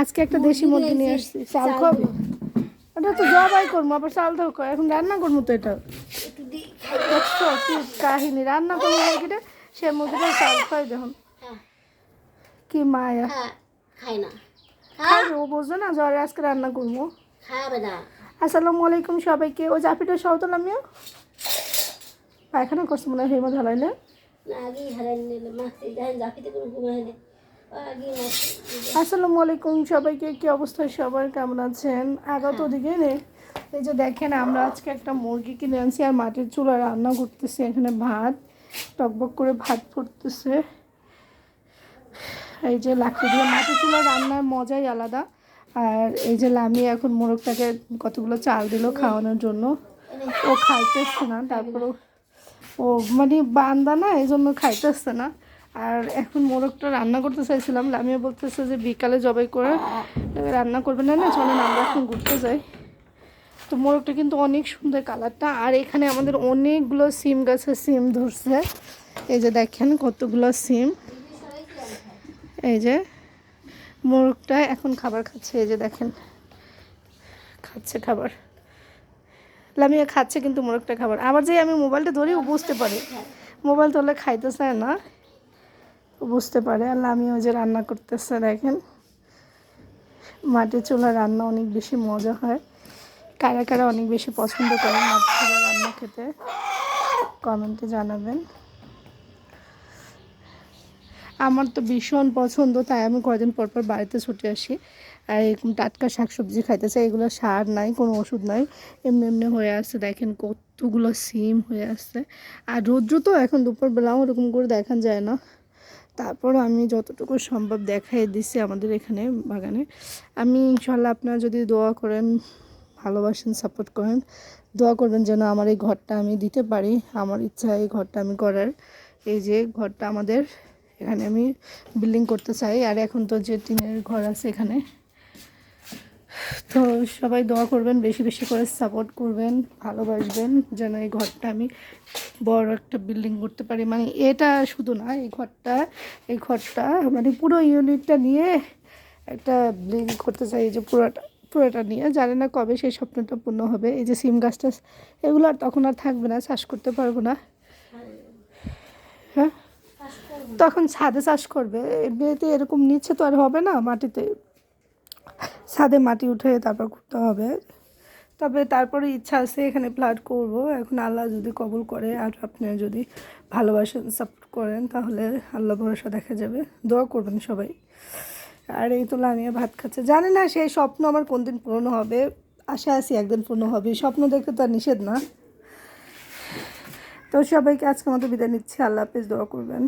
আজকে একটা দেশি মুরগি নিয়ে আসছি। চাল খাবি? ওটা তো জবাই করব আবার চাল দাও এখন রান্না করব তো এটা। দেখছ কি কাহিনী? রান্না করব মুরগিটা সে মুরগিটা চাল খাই দেখুন। হ্যাঁ। কি মায়া। হ্যাঁ খাই না। খাবে ও বোঝো না জ্বরে আজকে রান্না করব। খাবে না। আসসালামু আলাইকুম সবাইকে। ও জাপিটা সহ তো আমিও পায়খানা করছে মনে হয় হেমা ধরাইলে না আগেই হারাই নিলে দেখেন জাফিতে কোনো মাছ আসসালামু আলাইকুম সবাইকে কি অবস্থায় সবাই কেমন আছেন? আগত ওদিকে নেই এই যে দেখেন আমরা আজকে একটা মুরগি কিনে আনছি আর মাটির চুলা রান্না করতেছি। এখানে ভাত টকবক করে ভাত ফুটতেছে। এই যে লাকড়ি দিয়ে মাটির চুলা রান্নার মজাই আলাদা। আর এই যে লামি এখন মোরগটাকে কতগুলো চাল দিল খাওয়ানোর জন্য। ও খাইতেছে না তারপরে ও মানে বান্দা না এই জন্য খাইতেছে না। আর এখন মোরগটা রান্না করতে চাইছিলাম, লামিয়া বলতেছে যে বিকালে জবাই করে রান্না করবে। না না, চলেন আমরা এখন ঘুরতে যাই। তো মোরগটা কিন্তু অনেক সুন্দর কালারটা, আর এখানে আমাদের অনেকগুলো সিম গাছের সিম ধরছে। এই যে দেখেন কতগুলো সিম। এই যে মোরগটা এখন খাবার খাচ্ছে, এই যে দেখেন খাচ্ছে খাবার। লামিয়া খাচ্ছে কিন্তু মোরগটা খাবার। আবার যে আমি মোবাইলটা ধরি বুঝতে পারি। মোবাইল ধরলে খাইতে চায় না। বুঝতে পারে আর ওই যে রান্না করতেছে দেখেন। মাটির চুলা রান্না অনেক বেশি মজা হয়। কারা কারা অনেক বেশি পছন্দ করেন মাটির চুলা রান্না খেতে কমেন্টে জানাবেন। আমার তো ভীষণ পছন্দ, তাই আমি কয়দিন পর পর বাড়িতে ছুটে আসি। আর এরকম টাটকা শাকসবজি খাইতে চাই, এগুলো সার নাই, কোনো ওষুধ নাই। এমনি এমনি হয়ে আসছে, দেখেন কতগুলো সিম হয়ে আসছে। আর রৌদ্র তো এখন দুপুরবেলাও ওরকম করে দেখান যায় না। তারপর আমি যতটুকু সম্ভব দেখাই দিছি আমাদের এখানে বাগানে। আমি ইনশাল্লাহ আপনারা যদি দোয়া করেন, ভালোবাসেন সাপোর্ট করেন, দোয়া করবেন যেন আমার এই ঘরটা আমি দিতে পারি। আমার ইচ্ছা এই ঘরটা আমি করার। এই যে ঘরটা আমাদের এখানে আমি বিল্ডিং করতে চাই। আর এখন তো যে টিনের ঘর আছে এখানে তো সবাই দোয়া করবেন বেশি বেশি করে সাপোর্ট করবেন ভালোবাসবেন যেন এই ঘরটা আমি বড় একটা বিল্ডিং করতে পারি। মানে এটা শুধু না এই ঘরটা এই ঘরটা মানে পুরো ইউনিটটা নিয়ে একটা বিল্ডিং করতে চাই এই যে পুরোটা পুরোটা নিয়ে। জানি না কবে সেই স্বপ্নটা পূর্ণ হবে। এই যে সিম গাছটা এগুলো আর তখন আর থাকবে না চাষ করতে পারব না। হ্যাঁ? তখন ছাদে চাষ করবে। এমনিতে এরকম নিচ্ছে তো আর হবে না মাটিতে। ছাদে মাটি উঠে তারপর করতে হবে। তবে তারপরে ইচ্ছা আছে এখানে প্লাট করব। এখন আল্লাহ যদি কবুল করে আর আপনি যদি ভালোবাসেন সাপোর্ট করেন, তাহলে আল্লাহ ভরসা দেখা যাবে। দোয়া করবেন সবাই। আর এই তো লামিয়া ভাত খাচ্ছে। জানি না সেই স্বপ্ন আমার কোন দিন পূরণ হবে? আশা আছি একদিন পূর্ণ হবে। স্বপ্ন দেখতে তো আর নিষেধ না। তো সবাইকে আজকের মতো বিদায় নিচ্ছি। আল্লাহ হাফিজ, দোয়া করবেন।